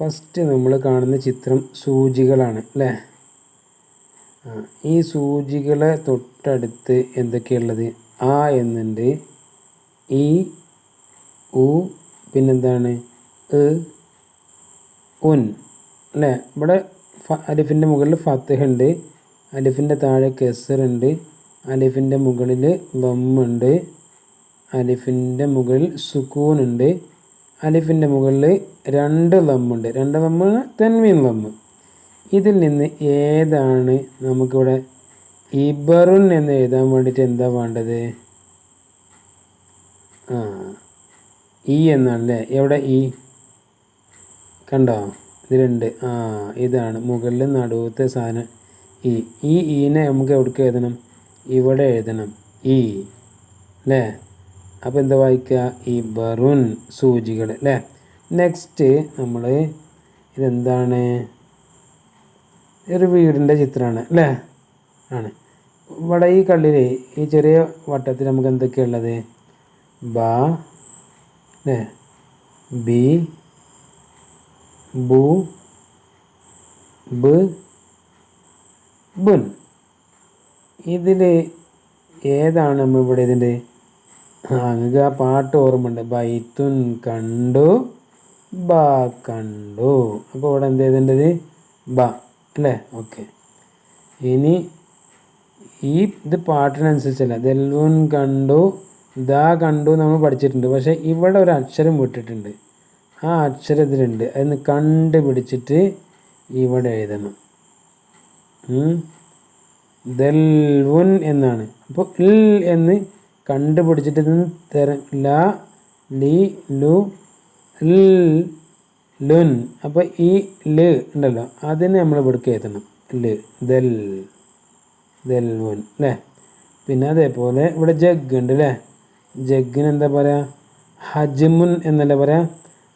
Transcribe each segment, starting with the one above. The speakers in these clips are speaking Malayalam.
ഫസ്റ്റ് നമ്മൾ കാണുന്ന ചിത്രം സൂചികളാണ് അല്ലേ? ഈ സൂചികളെ തൊട്ടടുത്ത് എന്തൊക്കെയുള്ളത്? ആ എന്നുണ്ട് ഈ ഉ പിന്നെന്താണ്? എ ഉൻ അല്ലേ? ഇവിടെ അലിഫിന്റെ മുകളിൽ ഫത്തഹ് ഉണ്ട് അലിഫിന്റെ താഴെ കെസർ ഉണ്ട് അലിഫിന്റെ മുകളിൽ ബമ്മുണ്ട് അലിഫിന്റെ മുകളിൽ സുക്കൂൻ ഉണ്ട് അലിഫിന്റെ മുകളിൽ രണ്ട് ലമ്മുണ്ട്. രണ്ട് ലമ്മ് തെന്മീൻ ലമ്മ്. ഇതിൽ നിന്ന് ഏതാണ് നമുക്കിവിടെ ഇബറുൻ എന്ന് എഴുതാൻ വേണ്ടിയിട്ട് എന്താ വേണ്ടത്? ആ ഈ എന്നാണല്ലേ എവിടെ ഇ? കണ്ടോ? ഇതിലുണ്ട് ആ ഇതാണ് മുകളിൽ നടുവത്തെ സാധനം ഇ. ഈ ഈനെ നമുക്ക് എവിടേക്ക് എഴുതണം? ഇവിടെ എഴുതണം. ഇ. അല്ലേ? അപ്പോൾ എന്താ വായിക്കുക ഈ ബറുൻ സൂചികൾ അല്ലേ? നെക്സ്റ്റ് നമ്മൾ ഇതെന്താണ്? ഒരു വീടിന്റെ ചിത്രമാണ് അല്ലേ? ആണ്. ഇവിടെ ഈ കള്ളിൽ ഈ ചെറിയ വട്ടത്തിൽ നമുക്ക് എന്തൊക്കെയുള്ളത് ബ അല്ലേ? ബി ബു ബ് ബുൻ. ഇതിൽ ഏതാണ് നമ്മൾ ഇവിടെ ഇതിന്റെ നിങ്ങൾക്ക് ആ പാട്ട് ഓർമ്മയുണ്ട്. ബൈത്തുൻ കണ്ടു ബ കണ്ടു. അപ്പോൾ ഇവിടെ എന്ത് ചെയ്തേണ്ടത് ബ അല്ലേ? ഓക്കെ. ഇനി ഈ ഇത് പാട്ടിനനുസരിച്ചല്ല. ദൽവുൻ കണ്ടു ദാ കണ്ടു നമ്മൾ പഠിച്ചിട്ടുണ്ട്. പക്ഷേ ഇവിടെ ഒരു അക്ഷരം വിട്ടിട്ടുണ്ട്. ആ അക്ഷരം ഇതിലുണ്ട് അതിന് കണ്ടുപിടിച്ചിട്ട് ഇവിടെ എഴുതണം. ദൽവുൻ എന്നാണ്. അപ്പോൾ ഇൽ എന്ന് കണ്ടുപിടിച്ചിട്ട് തരം ല ലി ലുൻ. അപ്പോൾ ഈ ൽ ഉണ്ടല്ലോ അതിനെ നമ്മൾ ഇവിടേക്ക് എത്തണം ൽ ദൽ ദൽ ദൽവുൻ അല്ലേ പിന്നെ അതേപോലെ ഇവിടെ ജഗ് ഉണ്ട് അല്ലേ ജഗ്ഗിന് എന്താ പറയുക ഹജ്മുൻ എന്നല്ല പറയാ?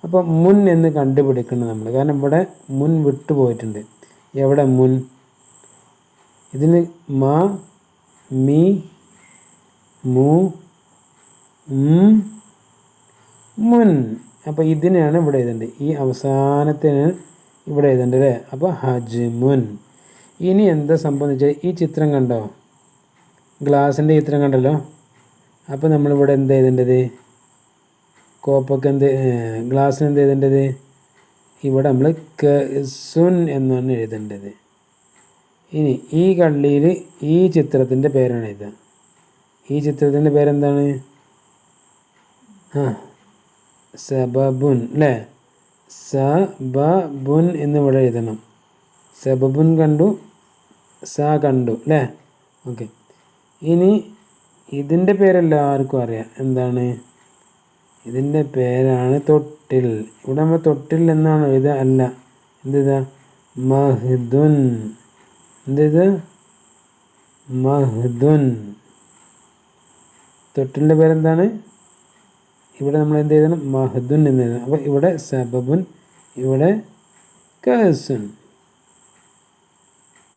അപ്പോൾ മുൻ എന്ന് കണ്ടുപിടിക്കണം നമ്മൾ കാരണം ഇവിടെ മുൻ വിട്ടുപോയിട്ടുണ്ട് എവിടെ മുൻ? ഇതിന് മാ മി മു മുൻ. അപ്പോൾ ഇതിനെയാണ് ഇവിടെ എഴുതേണ്ടത് ഈ അവസാനത്തിന് ഇവിടെ എഴുതേണ്ടത് അല്ലേ? അപ്പോൾ ഹജ്മുൻ. ഇനി എന്താ സംഭവം എന്ന് വെച്ചാൽ ഈ ചിത്രം കണ്ടോ? ഗ്ലാസിന്റെ ചിത്രം കണ്ടല്ലോ? അപ്പോൾ നമ്മളിവിടെ എന്താ എഴുതേണ്ടത്? കോപ്പൊക്കെ എന്ത് ഗ്ലാസ്സിന് എന്ത് എഴുതേണ്ടത്? ഇവിടെ നമ്മൾ സുൻ എന്നാണ് എഴുതേണ്ടത്. ഇനി ഈ കള്ളിയിൽ ഈ ചിത്രത്തിന്റെ പേരാണ് എഴുതുക. ഈ ചിത്രത്തിന്റെ പേരെന്താണ്? ആ സബബുൻ അല്ലേ സബബുൻ എന്ന് ഇവിടെ എഴുതണം. സബബുൻ കണ്ടു സ കണ്ടു അല്ലേ ഓക്കെ. ഇനി ഇതിന്റെ പേരെല്ലാവർക്കും അറിയാം. എന്താണ്? ഇതിന്റെ പേരാണ് തൊട്ടിൽ. ഇവിടെ നമ്മൾ തൊട്ടിൽ എന്നാണ് എഴുതുക. അല്ല എന്ത് ഇതാ മഹ്ദുൻ. എന്ത് ഇത് മഹ്ദുൻ. തൊട്ടിലിന്റെ പേരെന്താണ്? ഇവിടെ നമ്മൾ എന്ത് എഴുതണം മഹദുൻ എന്ന് എഴുതണം. അപ്പോൾ ഇവിടെ സബബുൻ ഇവിടെ കസുൻ.